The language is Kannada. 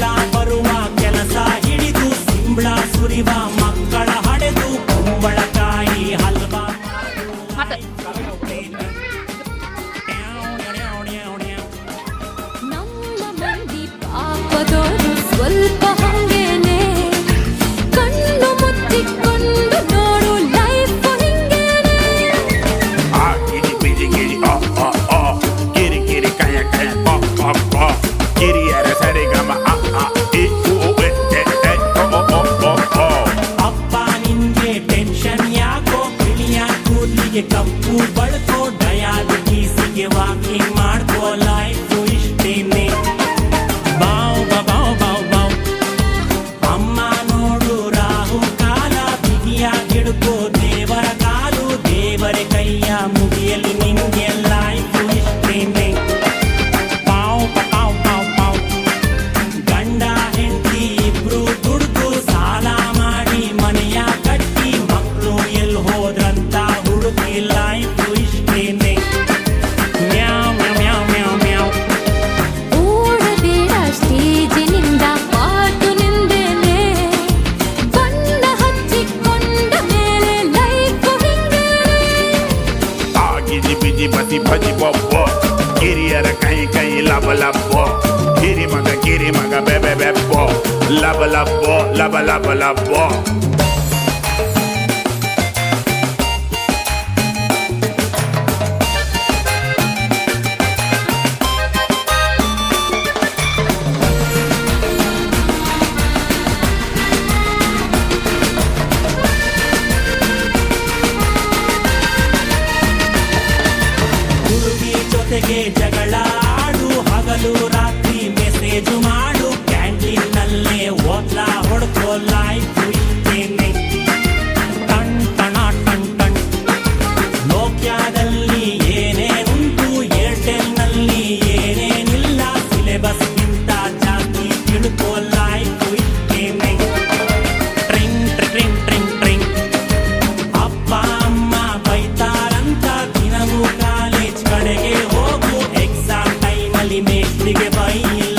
line. તો દયાલથી સિંહ વાકી ಬಿಜಿ ಬಸಿ ಬಜಿ ಬೊಬ್ಬ ಕಿರಿಯರ ಕೈ ಕೈ ಲಬ ಲಬ್ಬ ಕಿರಿ ಮಗ ಕಿರಿ ಮಗ ಬೆಬೆ ಬೆಬ್ಬ ಲಬ ಲಬ್ಬ ಲಬ ಲಬ ಲಬ್ಬ ಜೊತೆಗೆ ಜಗಳ ಆಡು, ಹಗಲು ರಾತ್ರಿ ಮೆಸೇಜು ಮಾಡು. ಕ್ಯಾಂಟೀನ್ ನಲ್ಲೇ ಓದ್ಲಾ ಹೊಡ್ಕೋ ಲೈಫ್ ಇಷ್ಟೇನೆ ಟಣ್, ಟಣ, ಟಣ್ ಟಣ್. ನೋಕ್ಯಾದಲ್ಲಿ ಏನೇನುಂಟು ಏರ್ಟೆಲ್ನಲ್ಲಿ ಏನೇನಿಲ್ಲ. ಸಿಲೆಬಸ್ ಗಿಂತ ಜಾಸ್ತಿ ತಿಳ್ಕೋ vai